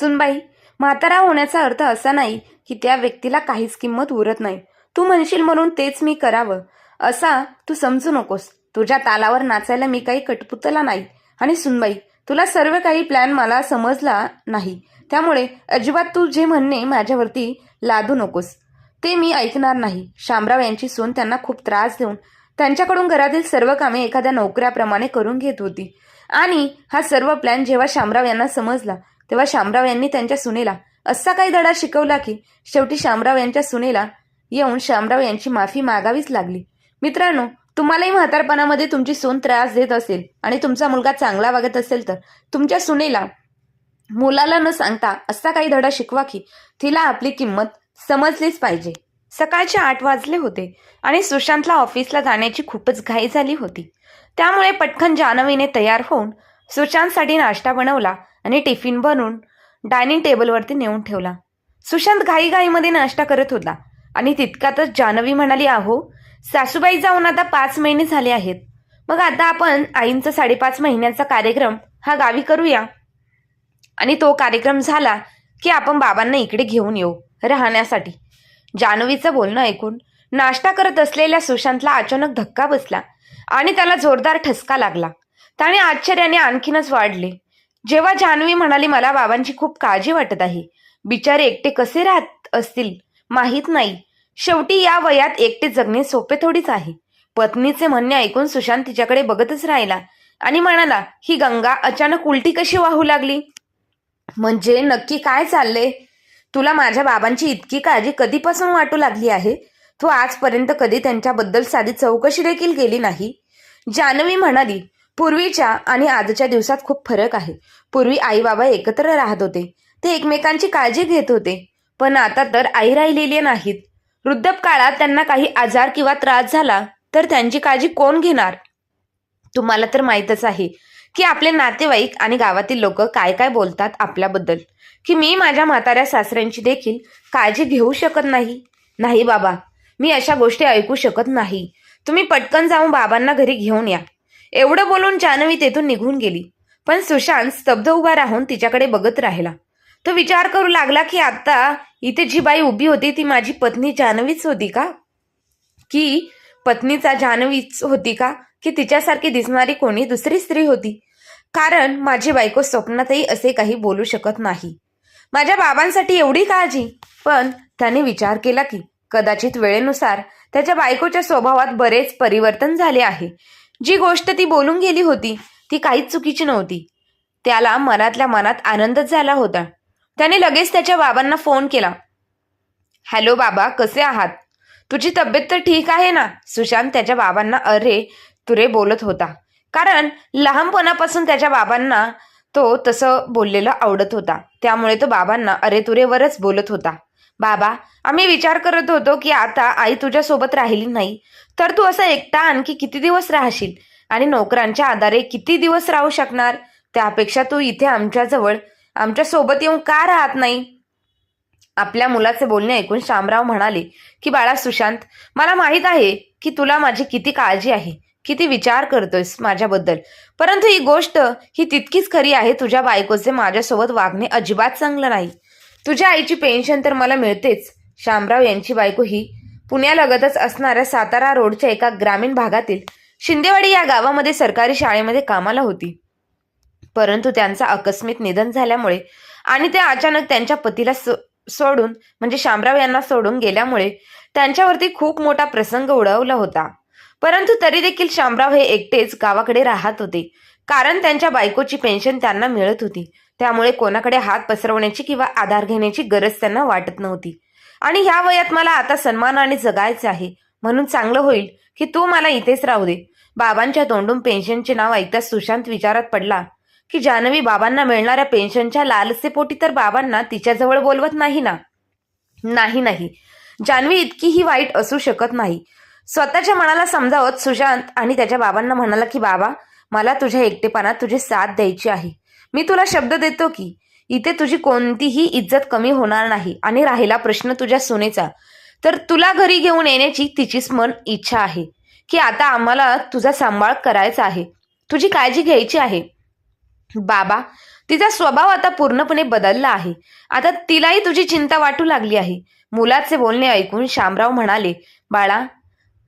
सुनबाई म्हातारा होण्याचा अर्थ असा नाही की त्या व्यक्तीला काहीच किंमत उरत नाही. तू म्हणशील म्हणून तेच मी करावं. असा तू समजू नकोस. तुझ्या तालावर नाचायला मी काही कटपुतला नाही. आणि सुनबाई तुला सर्व काही प्लॅन मला समजला नाही. त्यामुळे अजिबात तू जे म्हणणे माझ्यावरती लादू नकोस. ते मी ऐकणार नाही. शामराव यांची सून त्यांना खूप त्रास देऊन त्यांच्याकडून घरातील सर्व कामे एखाद्या नोकऱ्याप्रमाणे करून घेत होती. आणि हा सर्व प्लॅन जेव्हा शामराव यांना समजला तेव्हा शामराव यांनी त्यांच्या सुनेला असा काही धडा शिकवला की शेवटी शामराव यांच्या सुनेला येऊन शामराव यांची माफी मागावीच लागली. मित्रांनो तुम्हालाही म्हातारपणामध्ये तुमची सून त्रास देत असेल आणि तुमचा मुलगा चांगला वागत असेल तर तुमच्या सुनेला मुलाला न सांगता असा काही धडा शिकवा की तिला आपली किंमत समजलीच पाहिजे. सकाळचे आठ वाजले होते आणि सुशांतला ऑफिसला जाण्याची खूपच घाई झाली होती. त्यामुळे पटकन जान्हवीने तयार होऊन सुशांतसाठी नाश्ता बनवला आणि टिफिन बनवून डायनिंग टेबलवरती नेऊन ठेवला. सुशांत घाईघाईमध्ये नाश्ता करत होता. आणि तितकातच जानवी म्हणाली आहो सासूबाई जाऊन आता पाच महिने झाले आहेत. मग आता आपण आईंचा साडेपाच महिन्याचा कार्यक्रम हा गावी करूया. आणि तो कार्यक्रम झाला की आपण बाबांना इकडे घेऊन येऊ राहण्यासाठी. जानवीचं बोलणं ऐकून नाश्ता करत असलेल्या सुशांतला अचानक धक्का बसला आणि त्याला जोरदार ठसका लागला. त्याने आश्चर्याने आणखीनच वाढले. जेव्हा जान्हवी म्हणाली मला बाबांची खूप काळजी वाटत आहे. बिचारे एकटे कसे राहत असतील? माहीत नाही. शेवटी या वयात एकटे जगणे सोपे थोडीच आहे. पत्नीचे म्हणणे ऐकून सुशांत तिच्याकडे बघतच राहिला आणि म्हणाला ही गंगा अचानक उलटी कशी वाहू लागली? म्हणजे नक्की काय चाललंय? तुला माझ्या बाबांची इतकी काळजी कधीपासून वाटू लागली आहे? तू आजपर्यंत कधी त्यांच्याबद्दल साधी चौकशी देखील केली नाही? जानवी म्हणाली पूर्वीच्या आणि आजच्या दिवसात खूप फरक आहे. पूर्वी आई बाबा एकत्र राहत होते. ते एकमेकांची काळजी घेत होते. पण आता तर आई राहिलेली नाहीत. वृद्धकाळात त्यांना काही आजार किंवा त्रास झाला तर त्यांची काळजी कोण घेणार? तुम्हाला तर माहीतच आहे की आपले नातेवाईक आणि गावातील लोक काय काय बोलतात आपल्याबद्दल. की मी माझ्या म्हाताऱ्या सासऱ्यांची देखील काळजी घेऊ शकत नाही? नाही बाबा मी अशा गोष्टी ऐकू शकत नाही. तुम्ही पटकन जाऊन बाबांना घरी घेऊन या. एवढं बोलून जान्हवी तेथून निघून गेली. पण सुशांत स्तब्ध उभा राहून तिच्याकडे बघत राहिला. तो विचार करू लागला की आता इथे जी बाई उभी होती ती माझी पत्नी जान्हवीच होती का? की पत्नीचा जान्हवीच होती का? की तिच्यासारखी दिसणारी कोणी दुसरी स्त्री होती? कारण माझी बायको स्वप्नातही असे काही बोलू शकत नाही. माझ्या बाबांसाठी एवढी काळजी? पण त्याने विचार केला की कदाचित वेळेनुसार त्याच्या बायकोच्या स्वभावात बरेच परिवर्तन झाले आहे. जी गोष्ट ती बोलून गेली होती ती काहीच चुकीची नव्हती. त्याला मनातल्या मनात आनंदच झाला होता. त्याने लगेच त्याच्या बाबांना फोन केला. हॅलो बाबा कसे आहात? तुझी तब्येत तर ठीक आहे ना? सुशांत त्याच्या बाबांना अरे तुरे बोलत होता. कारण लहानपणापासून त्याच्या बाबांना तो तसं बोललेलं आवडत होता. त्यामुळे तो बाबांना अरे तुरेवरच बोलत होता. बाबा आम्ही विचार करत होतो की आता आई तुझ्यासोबत राहिली नाही. तर तू असं एकटा आणखी किती दिवस राहशील? आणि नोकरांच्या आधारे किती दिवस राहू शकणार? त्यापेक्षा तू इथे आमच्याजवळ आमच्यासोबत येऊन का राहत नाही? आपल्या मुलाचे बोलणे ऐकून शामराव म्हणाले की बाळा सुशांत मला माहीत आहे की तुला माझी किती काळजी आहे किती विचार करतोयस माझ्याबद्दल. परंतु ही गोष्ट ही तितकीच खरी आहे तुझ्या बायकोचे माझ्यासोबत वागणे अजिबात चांगलं नाही. तुझ्या आईची पेन्शन तर मला मिळतेच. शामराव यांची बायको ही पुण्यालगतच असणाऱ्या सातारा रोडच्या एका ग्रामीण भागातील शिंदेवाडी या गावामध्ये सरकारी शाळेमध्ये कामाला होती. परंतु त्यांचा आकस्मिक निधन झाल्यामुळे आणि ते अचानक त्यांच्या पतीला सोडून म्हणजे शामराव यांना सोडून गेल्यामुळे त्यांच्यावरती खूप मोठा प्रसंग उडवला होता. परंतु तरी देखील शामराव हे एकटेच गावाकडे राहत होते. कारण त्यांच्या बायकोची पेन्शन त्यांना मिळत होती. त्यामुळे कोणाकडे हात पसरवण्याची किंवा आधार घेण्याची गरज त्यांना वाटत नव्हती. आणि ह्या वयात मला आता सन्मानाने जगायचे आहे. म्हणून चांगलं होईल की तू मला इथेच राहू दे. बाबांच्या तोंडून पेन्शनचे नाव ऐकताच सुशांत विचारात पडला की जानवी बाबांना मिळणाऱ्या पेन्शनच्या लालसेपोटी तर बाबांना तिच्याजवळ बोलवत नाही ना? नाही नाही. जानवी इतकीही वाईट असू शकत नाही. स्वतःच्या मनाला समजावत सुशांत आणि त्याच्या बाबांना म्हणाला की बाबा मला तुझ्या एकटेपणात तुझी साथ द्यायची आहे. मी तुला शब्द देतो की इथे तुझी कोणतीही इज्जत कमी होणार नाही. आणि राहिला प्रश्न तुझ्या सुनेचा. तर तुला घरी घेऊन येण्याची तिचीच मन इच्छा आहे. की आता आम्हाला तुझा सांभाळ करायचा आहे. तुझी काळजी घ्यायची आहे. बाबा तिचा स्वभाव आता पूर्णपणे बदलला आहे. आता तिलाही तुझी चिंता वाटू लागली आहे. मुलाचे बोलणे ऐकून शामराव म्हणाले बाळा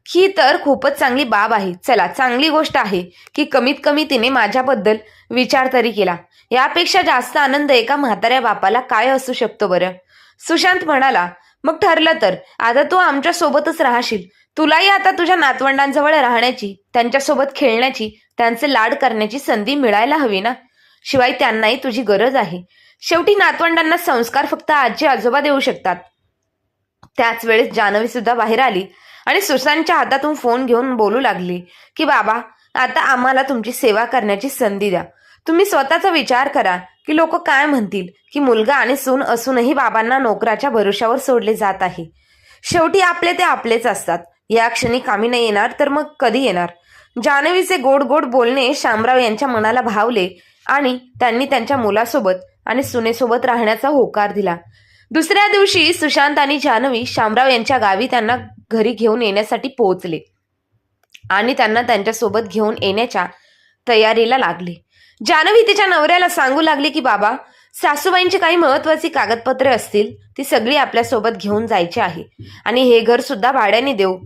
ही तर खूपच चांगली बाब आहे. चला चांगली गोष्ट आहे की कमीत कमी तिने माझ्याबद्दल विचार तरी केला. यापेक्षा जास्त आनंद एका म्हाताऱ्या बापाला काय असू शकतो बरं? सुशांत म्हणाला मग ठरलं तर. आता तू आमच्या सोबतच राहशील. तुलाही आता तुझ्या नातवंडांजवळ राहण्याची त्यांच्यासोबत खेळण्याची त्यांचे लाड करण्याची संधी मिळायला हवी ना? शिवाय त्यांनाही तुझी गरज आहे. शेवटी नातवंडांना संस्कार फक्त आजी आजोबा देऊ शकतात. त्याच वेळेस जानवी सुद्धा बाहेर आली. आणि सुशांतच्या हातातून फोन घेऊन बोलू लागली की बाबा आता आम्हाला तुमची सेवा करण्याची संधी द्या. तुम्ही स्वतःचा विचार करा की लोक काय म्हणतील की मुलगा आणि सून असूनही बाबांना नोकराच्या भरोशावर सोडले जात आहे. शेवटी आपले ते आपलेच असतात. या क्षणी कामी नाही येणार तर मग कधी येणार? जानवीचे गोड गोड बोलणे शामराव यांच्या मनाला भावले आणि त्यांनी त्यांच्या मुलासोबत आणि सुनेसोबत राहण्याचा होकार दिला. दुसऱ्या दिवशी सुशांत आणि जान्हवी शामराव यांच्या गावी त्यांना घरी घेऊन येण्यासाठी पोहोचले. आणि त्यांना त्यांच्यासोबत घेऊन येण्याच्या तयारीला लागले. जान्हवी तिच्या नवऱ्याला सांगू लागली की बाबा सासूबाईंची काही महत्वाची कागदपत्रे असतील ती सगळी आपल्यासोबत घेऊन जायची आहे. आणि हे घर सुद्धा भाड्याने देऊ.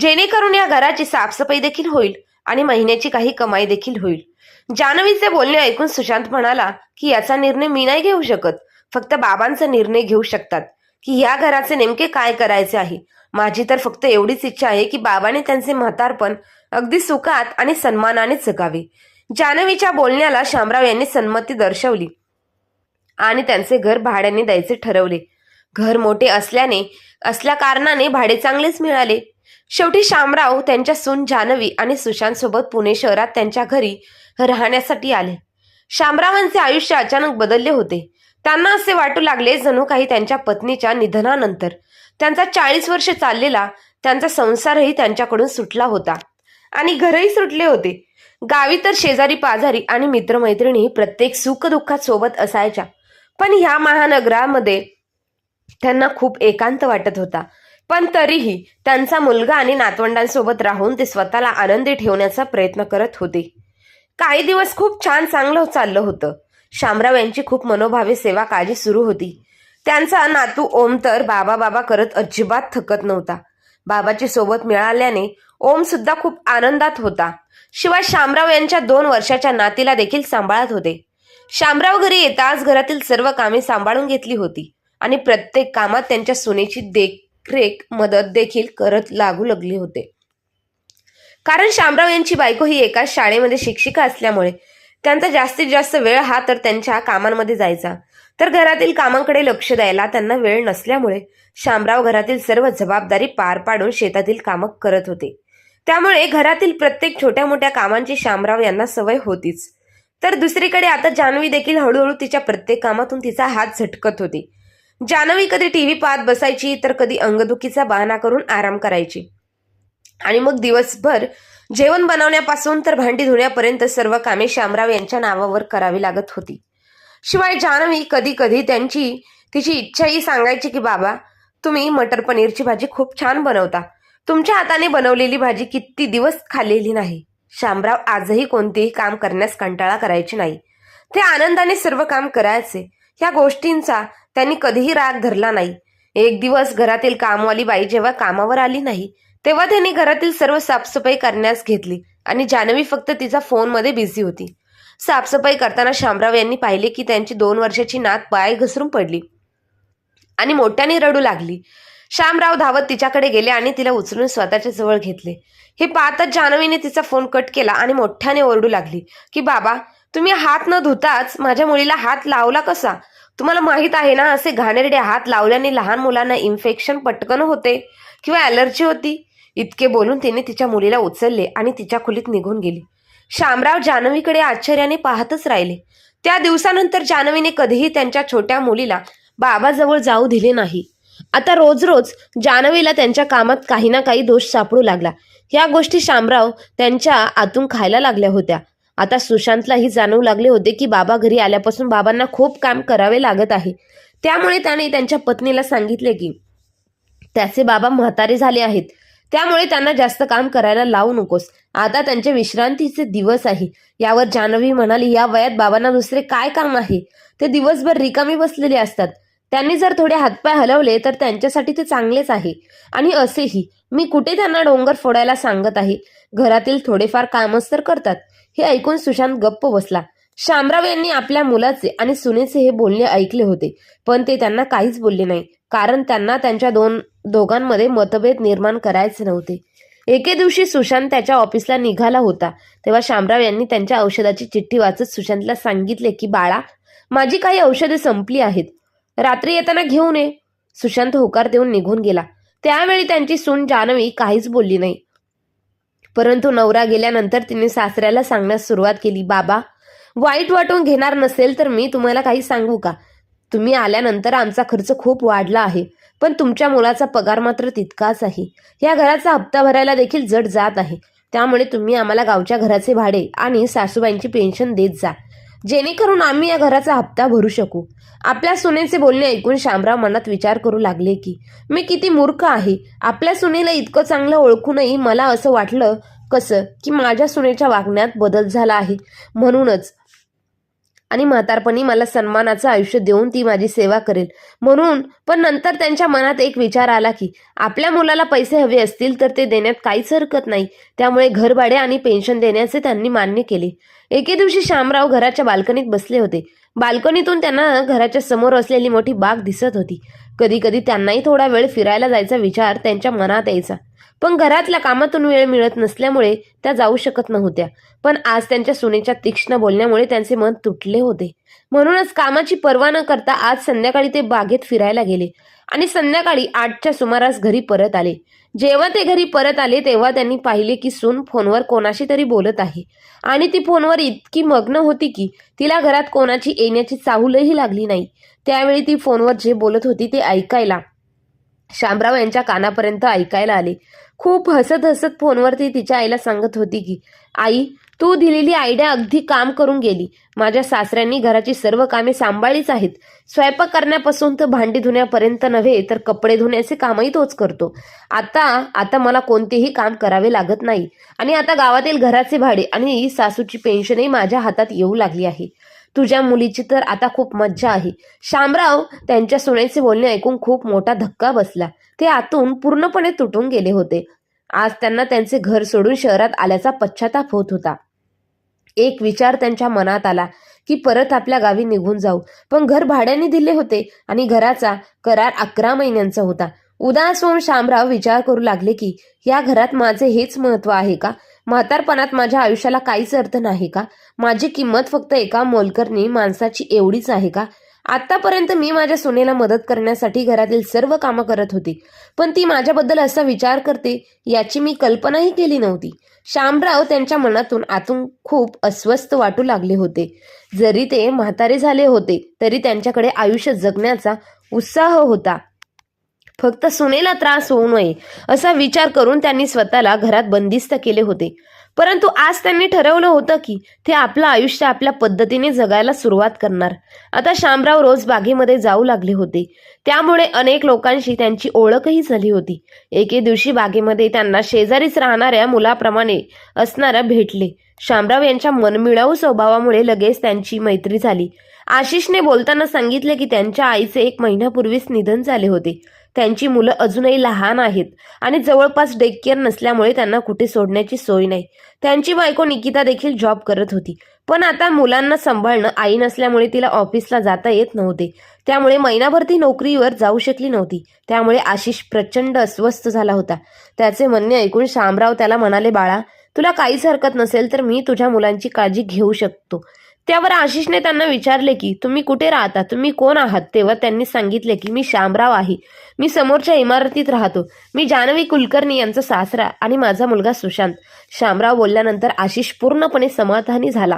जेणेकरून या घराची साफसफाई देखील होईल आणि महिन्याची काही कमाई देखील होईल. जानवीचे बोलणे ऐकून सुशांत म्हणाला की याचा निर्णय मी नाही घेऊ शकत. फक्त बाबांचा निर्णय घेऊ शकतात. की या घराचे नेमके काय करायचे आहे? माझी तर फक्त एवढीच इच्छा आहे की बाबाने त्यांचे म्हातारपण अगदी सुखात आणि सन्मानाने जगावे. जानवीच्या बोलण्याला शामराव यांनी संमती दर्शवली आणि त्यांचे घर भाड्याने द्यायचे ठरवले. घर मोठे असल्याने असल्या कारणाने भाडे चांगलेच मिळाले. शेवटी शामराव त्यांच्या सून जानवी आणि सुशांत सोबत पुणे शहरात त्यांच्या घरी राहण्यासाठी आले. शामरावांचे आयुष्य अचानक बदलले होते. त्यांना असे वाटू लागले जणू काही त्यांच्या पत्नीच्या निधनानंतर. त्यांचा चाळीस वर्ष चाललेला त्यांचा संसारही त्यांच्याकडून सुटला होता. आणि घरही सुटले होते. गावी तर शेजारी पाजारी आणि मित्रमैत्रिणी प्रत्येक सुखदुःखात सोबत असायच्या. पण ह्या महानगरामध्ये त्यांना खूप एकांत वाटत होता. पण तरीही त्यांचा मुलगा आणि नातवंडांसोबत राहून ते स्वतःला आनंदी ठेवण्याचा प्रयत्न करत होते. काही दिवस खूप छान चांगलं चाललं होतं. शामराव यांची खूप मनोभावे सेवा काळजी सुरू होती. त्यांचा नातू ओम तर बाबा बाबा करत अजिबात थकत नव्हता. बाबाची सोबत मिळाल्याने ओम सुद्धा खूप आनंदात होता. शिवाय शामराव यांच्या दोन वर्षाच्या नातीला देखील सांभाळत होते. शामराव घरी येताच घरातील सर्व कामे सांभाळून घेतली होती आणि प्रत्येक कामात त्यांच्या सुनेची देखरेख मदत देखील करत लागू लागली होते. कारण शामराव यांची बायको ही एकाच शाळेमध्ये शिक्षिका असल्यामुळे त्यांचा जास्तीत जास्त वेळ हा तर त्यांच्या कामांमध्ये जायचा. तर घरातील कामांकडे लक्ष द्यायला त्यांना वेळ नसल्यामुळे शामराव घरातील सर्व जबाबदारी पार पाडून शेतातील कामं करत होते. त्यामुळे घरातील प्रत्येक छोट्या मोठ्या कामांची शामराव यांना सवय होतीच. तर दुसरीकडे आता जान्हवी देखील हळूहळू तिच्या प्रत्येक कामातून तिचा हात झटकत होती. जान्हवी कधी टीव्ही पाहत बसायची तर कधी अंगदुखीचा बहाणा करून आराम करायची. आणि मग दिवसभर जेवण बनवण्यापासून तर भांडी धुण्यापर्यंत सर्व कामे श्यामराव यांच्या नावावर करावी लागत होती. शिवाय जान्हवी कधी कधी त्यांची तिची इच्छाही सांगायची की बाबा तुम्ही मटर पनीरची भाजी खूप छान बनवता. तुमच्या हाताने बनवलेली भाजी किती दिवस खाल्लेली नाही. शामराव आजही कोणतेही काम करण्यास कंटाळा करायचे नाही. ते आनंदाने सर्व काम करायचे. या गोष्टींचा त्यांनी कधीही राग धरला नाही. एक दिवस घरातील कामवाली बाई जेव्हा कामावर आली नाही तेव्हा त्यांनी घरातील सर्व साफसफाई करण्यास घेतली आणि जानवी फक्त तिचा फोनमध्ये बिझी होती. साफसफाई करताना शामराव यांनी पाहिले की त्यांची दोन वर्षाची नात पाय घसरून पडली आणि मोठ्याने रडू लागली. श्यामराव धावत तिच्याकडे गेले आणि तिला उचलून स्वतःच्या जवळ घेतले. हे पाहताच जान्हवीने तिचा फोन कट केला आणि मोठ्याने ओरडू लागली की बाबा तुम्ही हात न धुताच माझ्या मुलीला हात लावला कसा? तुम्हाला माहीत आहे ना असे घाणेरडे हात लावल्याने लहान मुलांना इन्फेक्शन पटकन होते किंवा ॲलर्जी होती? इतके बोलून तिने तिच्या मुलीला उचलले आणि तिच्या खोलीत निघून गेली. शामराव जानवीकडे आश्चर्याने पाहतच राहिले. त्या दिवसानंतर जानवीने कधीही त्यांच्या छोट्या मुलीला बाबाजवळ जाऊ दिले नाही. आता रोज रोज जानवीला त्यांच्या कामात काही ना काही दोष सापडू लागला. या गोष्टी शामराव त्यांच्या आतून खायला लागल्या होत्या. आता सुशांतलाही जाणवू लागले होते की बाबा घरी आल्यापासून बाबांना खूप काम करावे लागत आहे. त्यामुळे त्याने त्यांच्या पत्नीला सांगितले की त्याचे बाबा म्हातारे झाले आहेत. त्यामुळे त्यांना जास्त काम करायला लावू नकोस. आता त्यांचे विश्रांतीचे दिवस आहे. यावर जान्हवी म्हणाली या वयात बाबांना दुसरे काय काम आहे? ते दिवसभर रिकामी बसलेले असतात. त्यांनी जर थोडे हातपाय हलवले तर त्यांच्यासाठी ते चांगलेच आहे. आणि असेही मी कुठे त्यांना डोंगर फोडायला सांगत आहे? घरातील थोडेफार कामच तर करतात. हे ऐकून सुशांत गप्प बसला. शामराव यांनी आपल्या मुलाचे आणि सुनेचे हे बोलणे ऐकले होते पण ते त्यांना काहीच बोलले नाही कारण त्यांना त्यांच्या दोन दोघांमध्ये मतभेद निर्माण करायचे नव्हते. एके दिवशी सुशांत त्याच्या ऑफिसला निघाला होता तेव्हा शामराव यांनी त्यांच्या औषधाची चिठ्ठी वाचत सुशांतला सांगितले की बाळा माझी काही औषधे संपली आहेत रात्री येताना घेऊन ये. सुशांत होकार देऊन निघून गेला. त्यावेळी त्यांची सून जानवी काहीच बोलली नाही. परंतु नवरा गेल्यानंतर तिने सासऱ्याला सांगण्यास सुरुवात केली बाबा वाईट वाटून घेणार नसेल तर मी तुम्हाला काही सांगू का? तुम्ही आल्यानंतर आमचा खर्च खूप वाढला आहे पण तुमच्या मुलाचा पगार मात्र तितकाच आहे. या घराचा हप्ता भरायला देखील जड जात आहे. त्यामुळे तुम्ही आम्हाला गावच्या घराचे भाडे आणि सासूबाईंची पेन्शन देत जा. जेणेकरून आम्ही या घराचा हप्ता भरू शकू. आपल्या सुनेचे बोलणे ऐकून शामराव मनात विचार करू लागले की मी किती मूर्ख आहे? आपल्या सुनेला इतकं चांगलं ओळखूनही मला असं वाटलं कसं की माझ्या सुनेच्या वागण्यात बदल झाला आहे? म्हणूनच आणि म्हातारपणी मला सन्मानाचं आयुष्य देऊन ती माझी सेवा करेल. म्हणून पण नंतर त्यांच्या मनात एक विचार आला की आपल्या मुलाला पैसे हवे असतील तर ते देण्यात काहीच हरकत नाही. त्यामुळे घरभाडे आणि पेन्शन देण्याचे त्यांनी मान्य केले. एके दिवशी श्यामराव घराच्या बाल्कनीत बसले होते. बाल्कनीतून त्यांना घराच्या समोर असलेली मोठी बाग दिसत होती. कधी कधी त्यांनाही थोडा वेळ फिरायला जायचा विचार त्यांच्या मनात यायचा. पण घरातल्या कामातून वेळ मिळत नसल्यामुळे त्या जाऊ शकत नव्हत्या. पण आज त्यांच्या सुनेच्या तीक्ष्ण बोलण्यामुळे त्यांचे मन तुटले होते. म्हणूनच कामाची पर्वा न करता आज संध्याकाळी ते बागेत फिरायला गेले आणि संध्याकाळी आठच्या सुमारास घरी परत आले. जेव्हा ते घरी परत आले तेव्हा त्यांनी पाहिले की सून फोनवर कोणाशी तरी बोलत आहे. आणि ती फोनवर इतकी मग्न होती की तिला घरात कोणाची येण्याची चाहूलही लागली नाही. त्यावेळी ती फोनवर जे बोलत होती ते ऐकायला शामराव यांच्या कानापर्यंत ऐकायला आले. खूप हसत हसत फोनवरती तिच्या आईला सांगत होती की आई तू दिलेली आयडिया अगदी काम करून गेली. माझ्या सासऱ्यांनी घराची सर्व कामे सांभाळीच आहेत. स्वयंपाक करण्यापासून तर भांडी धुण्यापर्यंत नव्हे तर कपडे धुण्याचे कामही तोच करतो. आता आता मला कोणतेही काम करावे लागत नाही. आणि आता गावातील घराचे भाडे आणि सासूची पेन्शनही माझ्या हातात येऊ लागली आहे. तुझ्या मुलीची तर आता खूप मज्जा आहे. शामराव त्यांच्या सुनेचे बोलणे ऐकून खूप मोठा धक्का बसला. ते आतून पूर्णपणे तुटून गेले होते. आज त्यांना त्यांचे घर सोडून शहरात आल्याचा पश्चाताप होत होता. एक विचार त्यांच्या मनात आला की परत आपल्या गावी निघून जाऊ. पण घर भाड्याने दिले होते आणि घराचा करार अकरा महिन्यांचा होता. उदास होऊन शामराव विचार करू लागले की या घरात माझे हेच महत्त्व आहे का? म्हातारपणात माझ्या आयुष्याला काहीच अर्थ नाही का? माझी किंमत फक्त एका मोलकरणी माणसाची एवढीच आहे का? आतापर्यंत मी माझ्या सुनेला मदत करण्यासाठी घरातील सर्व कामं करत होती. पण ती माझ्याबद्दल असा विचार करते याची मी कल्पनाही केली नव्हती. श्यामराव त्यांच्या मनातून आतून खूप अस्वस्थ वाटू लागले होते. जरी ते म्हातारे झाले होते तरी त्यांच्याकडे आयुष्य जगण्याचा उत्साह होता. फक्त सुनेला त्रास होऊ नये असा विचार करून त्यांनी स्वतःला घरात बंदिस्त केले होते. परंतु आज त्यांनी ठरवलं होतं की ते आपलं आयुष्य आपल्या पद्धतीने जगायला सुरुवात करणार. आता शामराव रोज बागेमध्ये जाऊ लागले होते. त्यामुळे अनेक लोकांशी त्यांची ओळखही झाली होती. एके दिवशी बागेमध्ये त्यांना शेजारीच राहणाऱ्या मुलाप्रमाणे असणाऱ्या भेटले. शामराव यांच्या मनमिळावू स्वभावामुळे लगेच त्यांची मैत्री झाली. आशिषने बोलताना सांगितले की त्यांच्या आईचे एक महिन्यापूर्वीच निधन झाले होते. त्यांची मुलं अजूनही लहान आहेत आणि जवळपास डेक केअर नसल्यामुळे त्यांना कुठे सोडण्याची सोय नाही. त्यांची बायको निकिता देखील जॉब करत होती. पण आता मुलांना सांभाळणं आई नसल्यामुळे तिला ऑफिसला जाता येत नव्हते. त्यामुळे महिनाभर ती नोकरीवर जाऊ शकली नव्हती. त्यामुळे आशिष प्रचंड अस्वस्थ झाला होता. त्याचे म्हणणे ऐकून शामराव त्याला म्हणाले बाळा तुला काहीच हरकत नसेल तर मी तुझ्या मुलांची काळजी घेऊ शकतो. त्यावर आशिषने त्यांना विचारले की तुम्ही कुठे राहता? तुम्ही कोण आहात? तेव्हा त्यांनी सांगितले की मी शामराव आहे. मी समोरच्या इमारतीत राहतो. मी जानवी कुलकर्णी यांचा सासरा आणि माझा मुलगा सुशांत. शामराव बोलल्यानंतर आशिष पूर्णपणे समाधानी झाला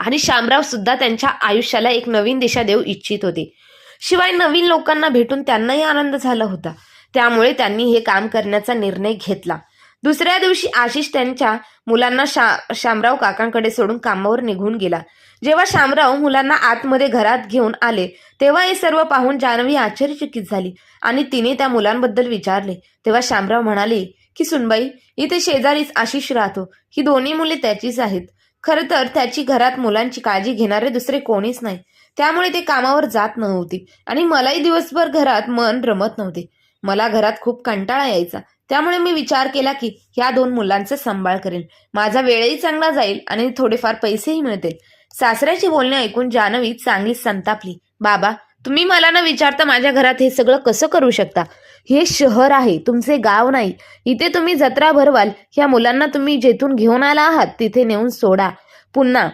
आणि शामराव सुद्धा त्यांच्या आयुष्याला एक नवीन दिशा देऊ इच्छित होते. शिवाय नवीन लोकांना भेटून त्यांनाही आनंद झाला होता. त्यामुळे त्यांनी हे काम करण्याचा निर्णय घेतला. दुसऱ्या दिवशी आशिष त्यांच्या मुलांना शा शामराव काकांकडे सोडून कामावर निघून गेला. जेव्हा शामराव मुलांना आतमध्ये घरात घेऊन आले तेव्हा हे सर्व पाहून जान्हवी आश्चर्यचकित झाली आणि तिने त्या मुलांबद्दल विचारले. तेव्हा शामराव म्हणाले की सुनबाई इथे शेजारीच आशिष राहतो. ही दोन्ही मुले त्याचीच आहेत. खरं तर त्याची घरात मुलांची काळजी घेणारे दुसरे कोणीच नाही. त्यामुळे ते कामावर जात नव्हते आणि मलाही दिवसभर घरात मन रमत नव्हते. मला घरात खूप कंटाळा यायचा. त्यामुळे मी विचार केला की ह्या दोन मुलांचा सांभाळ करेन. माझा वेळही चांगला जाईल आणि थोडेफार पैसेही मिळतील. सासऱ्याची बोलणे ऐकून जानवी चांगलीच संतापली. बाबा तुम्ही मला न विचारता माझ्या घरात हे सगळं कसं करू शकता? हे शहर आहे तुमचे गाव नाही. इथे तुम्ही जत्रा भरवाल ह्या मुलांना तुम्ही जेथून घेऊन आला आहात तिथे नेऊन सोडा. पुन्हा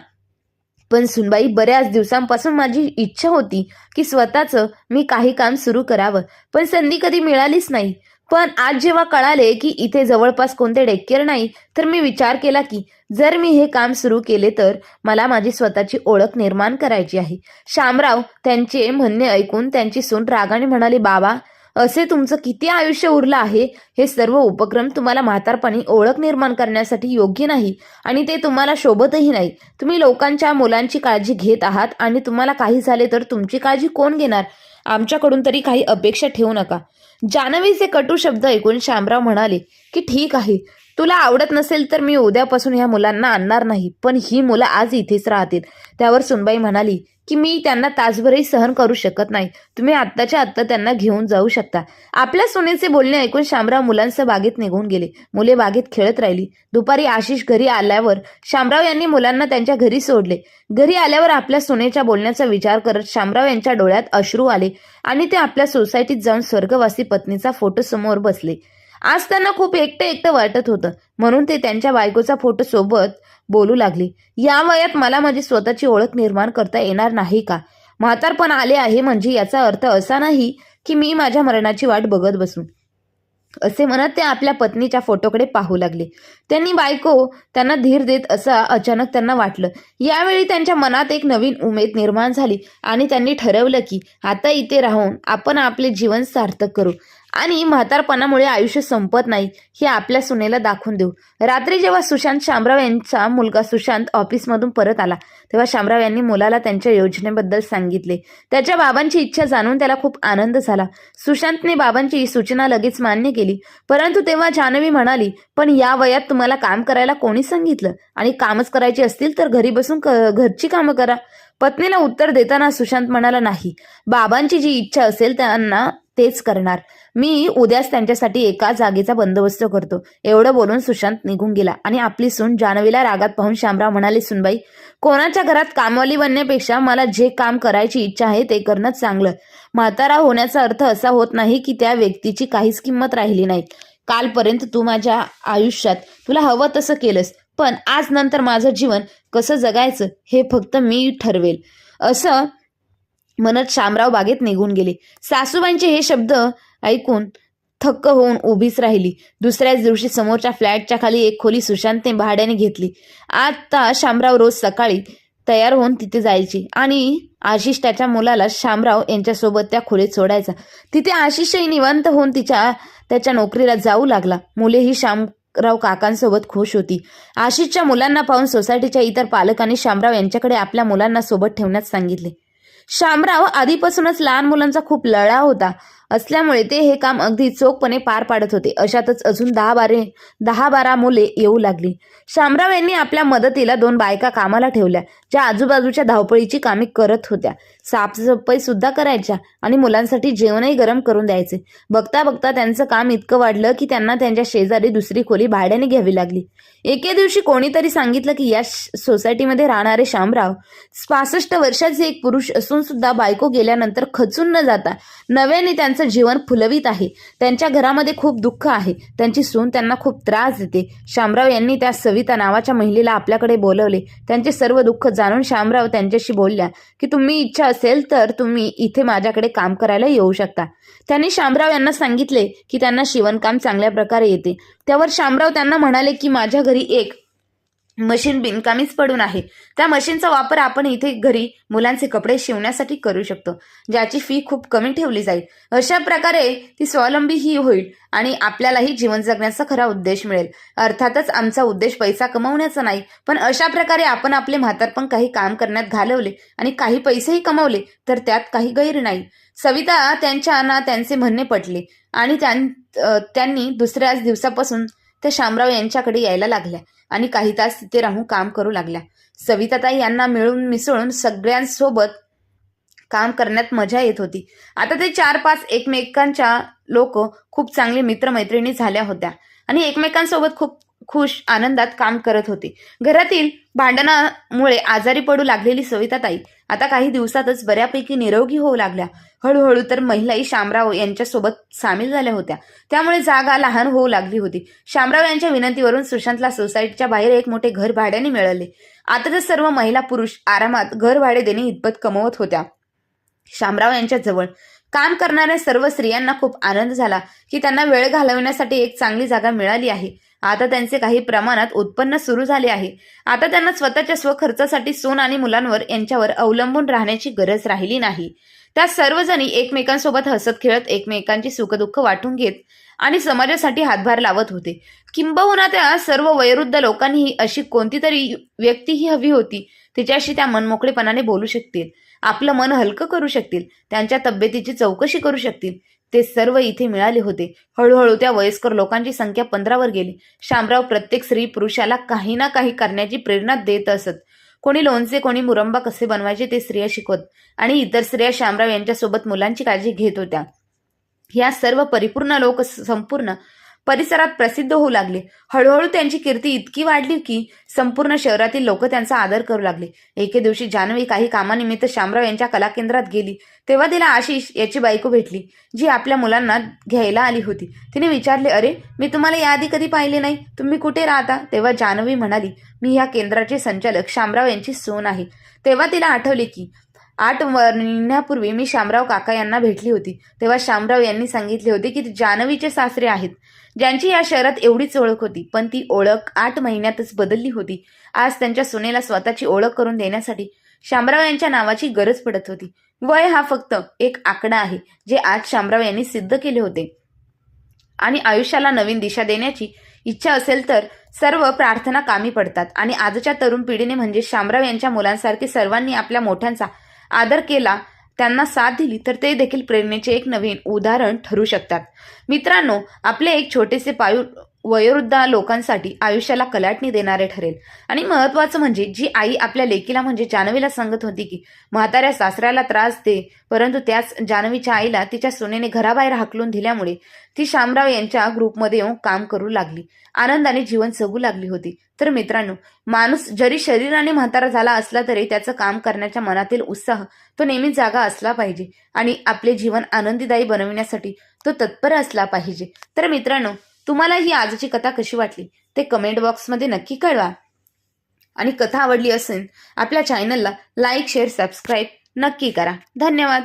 पण सुनबाई बऱ्याच दिवसांपासून माझी इच्छा होती की स्वतःचं मी काही काम सुरू करावं पण संधी कधी मिळालीच नाही. पण आज जेव्हा कळाले की इथे जवळपास कोणते डेकेअर नाही तर मी विचार केला की जर मी हे काम सुरू केले तर मला माझी स्वतःची ओळख निर्माण करायची आहे. शामराव त्यांचे म्हणणे ऐकून त्यांची सून रागाने म्हणाली बाबा असे तुमचं किती आयुष्य उरलं आहे? हे सर्व उपक्रम तुम्हाला म्हातारपणी ओळख निर्माण करण्यासाठी योग्य नाही आणि ते तुम्हाला शोभतही नाही. तुम्ही लोकांच्या मुलांची काळजी घेत आहात आणि तुम्हाला काही झाले तर तुमची काळजी कोण घेणार? आमच्याकडून तरी काही अपेक्षा ठेवू नका. जानवीचे कटू शब्द ऐकून श्यामराव म्हणाले की ठीक आहे. तुला आवडत नसेल तर मी उद्यापासून ह्या मुलांना आणणार नाही पण ही मुलं आज इथेच राहतील. त्यावर सुनबाई म्हणाली की मी त्यांना तासभरही सहन करू शकत नाही. तुम्ही आत्ताच्या आत्ता त्यांना घेऊन जाऊ शकता. आपल्या सुनेचे बोलणे ऐकून शामराव मुलांसह बागेत निघून गेले. मुले बागेत खेळत राहिली. दुपारी आशिष घरी आल्यावर शामराव यांनी मुलांना त्यांच्या घरी सोडले. घरी आल्यावर आपल्या सुनेच्या बोलण्याचा विचार करत शामराव यांच्या डोळ्यात अश्रू आले आणि ते आपल्या सोसायटीत जाऊन स्वर्गवासी पत्नीचा फोटो समोर बसले. आज त्यांना खूप एकटं एकटं वाटत होतं. म्हणून ते त्यांच्या बायकोचा फोटो सोबत बोलू लागले. या वयात मला माझी स्वतःची ओळख निर्माण करता येणार नाही का? म्हातारपण आले आहे म्हणजे याचा अर्थ असा नाही की मी माझ्या मरणाची वाट बघत बसू. असे म्हणत ते आपल्या पत्नीच्या फोटोकडे पाहू लागले. त्यांनी बायको त्यांना धीर देत असा अचानक त्यांना वाटलं. यावेळी त्यांच्या मनात एक नवीन उमेद निर्माण झाली आणि त्यांनी ठरवलं की आता इथे राहून आपण आपले जीवन सार्थक करू. आणि म्हातारपणामुळे आयुष्य संपत नाही हे आपल्या सुनेला दाखवून देऊ. रात्री जेव्हा सुशांत शामराव यांचा मुलगा सुशांत ऑफिसमधून परत आला तेव्हा शामराव यांनी मुलाला त्यांच्या योजनेबद्दल सांगितले. त्याच्या बाबांची इच्छा जाणून त्याला खूप आनंद झाला. सुशांतने बाबांची सूचना लगेच मान्य केली. परंतु तेव्हा जान्हवी म्हणाली पण या वयात तुम्हाला काम करायला कोणी सांगितलं? आणि कामच करायची असतील तर घरी बसून क- घरची कामं करा. पत्नीला उत्तर देताना सुशांत म्हणाला नाही. बाबांची जी इच्छा असेल त्यांना तेच करणार. मी उद्याच त्यांच्यासाठी एका जागेचा बंदोबस्त करतो. एवढं बोलून सुशांत निघून गेला आणि आपली सून जानवीला रागात पाहून शामराव म्हणाले सुनबाई कोणाच्या घरात कामवाली बनण्यापेक्षा मला जे काम करायची इच्छा आहे ते करणं चांगलं. म्हातारा होण्याचा अर्थ असा होत नाही की त्या व्यक्तीची काहीच किंमत राहिली नाही. कालपर्यंत तू माझ्या आयुष्यात तुला हवं तसं केलंस पण आज नंतर माझं जीवन कसं जगायचं हे फक्त मी ठरवेल. असं म्हणत शामराव बागेत निघून गेले. सासूबाईंचे हे शब्द ऐकून थक्क होऊन उभीच राहिली. दुसऱ्याच दिवशी समोरच्या फ्लॅटच्या खाली एक खोली सुशांतने भाड्याने घेतली. आता शामराव रोज सकाळी तयार होऊन तिथे जायची आणि आशिष त्याच्या मुलाला शामराव यांच्यासोबत त्या खोलीत सोडायचा. तिथे आशिषही निवांत होऊन तिच्या त्याच्या नोकरीला जाऊ लागला. मुलेही शामराव काकांसोबत खुश होती. आशिषच्या मुलांना पाहून सोसायटीच्या इतर पालकांनी शामराव यांच्याकडे आपल्या मुलांना सोबत ठेवण्यास सांगितले. शामराव आधीपासूनच लहान मुलांचा खूप लळा होता. असल्यामुळे ते हे काम अगदी चोखपणे पार पाडत होते. अशातच अजून दहा बारे दहा बारा मुले येऊ लागली. शामराव यांनी आपल्या मदतीला दोन बायका कामाला ठेवल्या ज्या आजूबाजूच्या धावपळीची कामे करत होत्या. साफसफाई सुद्धा करायच्या आणि मुलांसाठी जेवणही गरम करून द्यायचे. बघता बघता त्यांचं काम इतकं वाढलं की त्यांना त्यांच्या शेजारी दुसरी खोली भाड्याने घ्यावी लागली. एके दिवशी कोणीतरी सांगितलं की या श- सोसायटीमध्ये राहणारे शामराव पासष्ट वर्षाचे एक पुरुष असून सुद्धा बायको गेल्यानंतर खचून न जाता नव्याने त्यांचं जीवन फुलवीत आहे. त्यांच्या घरामध्ये खूप दुःख आहे. त्यांची सून त्यांना खूप त्रास देते. शामराव यांनी त्या सविता नावाच्या महिलेला आपल्याकडे बोलवले. त्यांचे सर्व दुःख जाणून शामराव त्यांच्याशी बोलल्या की तुम्ही इच्छा असेल तर तुम्ही इथे माझ्याकडे काम करायला येऊ शकता. त्यांनी शामराव यांना सांगितले की त्यांना शिवणकाम चांगल्या प्रकारे येते. त्यावर शामराव त्यांना म्हणाले की माझ्या घरी एक मशीन बिनकामीच पडून आहे. त्या मशीनचा वापर आपण इथे घरी मुलांचे कपडे शिवण्यासाठी करू शकतो ज्याची फी खूप कमी ठेवली जाईल. अशा प्रकारे ती स्वावलंबी ही होईल आणि आपल्यालाही जीवन जगण्याचा खरा उद्देश मिळेल. अर्थातच आमचा उद्देश पैसा कमवण्याचा नाही पण अशा प्रकारे आपण आपले म्हातारपण काही काम करण्यात घालवले आणि काही पैसेही कमवले तर त्यात काही गैर नाही. सविता त्यांच्या ना त्यांचे म्हणणे पटले आणि त्यां त्यांनी दुसऱ्याच दिवसापासून त्या शामराव यांच्याकडे यायला लागल्या. आणि काही तास तिथे राहून काम करू लागल्या. सविताताई यांना मिळून मिसळून सगळ्यांसोबत काम करण्यात मजा येत होती. आता ते चार पाच एकमेकांच्या लोक खूप चांगले मित्रमैत्रिणी झाल्या होत्या. आणि एकमेकांसोबत खूप खुश आनंदात काम करत होते. घरातील भांडणामुळे आजारी पडू लागलेली सविताताई आता काही दिवसातच बऱ्यापैकी निरोगी होऊ लागल्या. हळूहळू तर महिलाही शामराव यांच्यासोबत सामील झाल्या होत्या. त्यामुळे जागा लहान होऊ लागली होती. शामराव यांच्या विनंतीवरून सुशांतला सोसायटीच्या बाहेर एक मोठे घर भाड्याने मिळाले. आता तर सर्व महिला पुरुष आरामात घर भाडे देणे इतपत कमवत होत्या. शामराव यांच्या जवळ. काम करणाऱ्या सर्व स्त्रियांना खूप आनंद झाला की त्यांना वेळ घालवण्यासाठी एक चांगली जागा मिळाली आहे. आता त्यांचे काही प्रमाणात उत्पन्न सुरू झाले आहे. आता त्यांना स्वतःच्या स्वखर्चासाठी सोन आणि मुलांवर यांच्यावर अवलंबून राहण्याची गरज राहिली नाही. त्या सर्वजणी एकमेकांसोबत हसत खेळत एकमेकांची सुखदुःख वाटून घेत आणि समाजासाठी हातभार लावत होते. किंबहुना त्या सर्व वयोवृद्ध लोकांनीही अशी कोणती तरी व्यक्ती ही हवी होती तिच्याशी त्या मनमोकळेपणाने बोलू शकतील आपलं मन हलकं करू शकतील त्यांच्या तब्येतीची चौकशी करू शकतील ते सर्व इथे मिळाले होते. हळूहळू त्या वयस्कर लोकांची संख्या पंधरावर गेली. शामराव प्रत्येक स्त्री पुरुषाला काही ना काही करण्याची प्रेरणा देत असत. कोणी लोणचे कोणी मुरंबा कसे बनवायचे ते स्त्रिया शिकवत आणि इतर स्त्रिया शामराव यांच्यासोबत मुलांची काळजी घेत होत्या. ह्या सर्व परिपूर्ण लोक संपूर्ण परिसरात प्रसिद्ध होऊ लागले. हळूहळू त्यांची कीर्ती इतकी वाढली की संपूर्ण शहरातील लोक त्यांचा आदर करू लागले. एके दिवशी जान्हवी काही कामानिमित्त शामराव यांच्या कला केंद्रात गेली. तेव्हा तिला आशिष याची बायको भेटली जी आपल्या मुलांना घ्यायला आली होती. तिने विचारले अरे मी तुम्हाला याआधी कधी पाहिले नाही? तुम्ही कुठे राहता? तेव्हा जान्हवी म्हणाली मी या केंद्राचे संचालक शामराव यांची सून आहे. तेव्हा तिला आठवले की आठ महिन्यापूर्वी मी शामराव काका यांना भेटली होती. तेव्हा शामराव यांनी सांगितले होते की जान्हवीचे सासरे आहेत. ज्यांची या शहरात एवढीच ओळख होती पण ती ओळख आठ महिन्यातच बदलली होती. आज त्यांच्या सुनेला स्वतःची ओळख करून देण्यासाठी शामराव यांच्या नावाची गरज पडत होती. वय हा फक्त एक आकडा आहे जे आज शामराव यांनी सिद्ध केले होते. आणि आयुष्याला नवीन दिशा देण्याची इच्छा असेल तर सर्व प्रार्थना कामी पडतात. आणि आजच्या तरुण पिढीने म्हणजे शामराव यांच्या मुलांसारखे सर्वांनी आपल्या मोठ्यांचा आदर केला त्यांना साथ दिली तर ते देखील प्रेरणेचे एक नवीन उदाहरण ठरू शकतात. मित्रांनो आपले एक छोटेसे पायू वयोवृद्ध लोकांसाठी आयुष्याला कलाटणी देणारे ठरेल. आणि महत्वाचं म्हणजे जी आई आपल्या लेकीला म्हणजे जानवीला सांगत होती की म्हाताऱ्या सासऱ्याला त्रास दे परंतु त्याच जानवीच्या आईला तिच्या सुनेने घराबाहेर हाकलून दिल्यामुळे ती शामराव यांच्या ग्रुपमध्ये येऊन काम करू लागली. आनंदाने जीवन जगू लागली होती. तर मित्रांनो माणूस जरी शरीराने म्हातारा झाला असला तरी त्याचं काम करण्याच्या मनातील उत्साह तो नेहमी जागा असला पाहिजे. आणि आपले जीवन आनंदीदायी बनविण्यासाठी तो तत्पर असला पाहिजे. तर मित्रांनो तुम्हाला ही आजची कथा कशी वाटली ते कमेंट बॉक्समध्ये नक्की कळवा. आणि कथा आवडली असेल आपल्या चॅनलला लाईक शेअर सबस्क्राईब नक्की करा. धन्यवाद.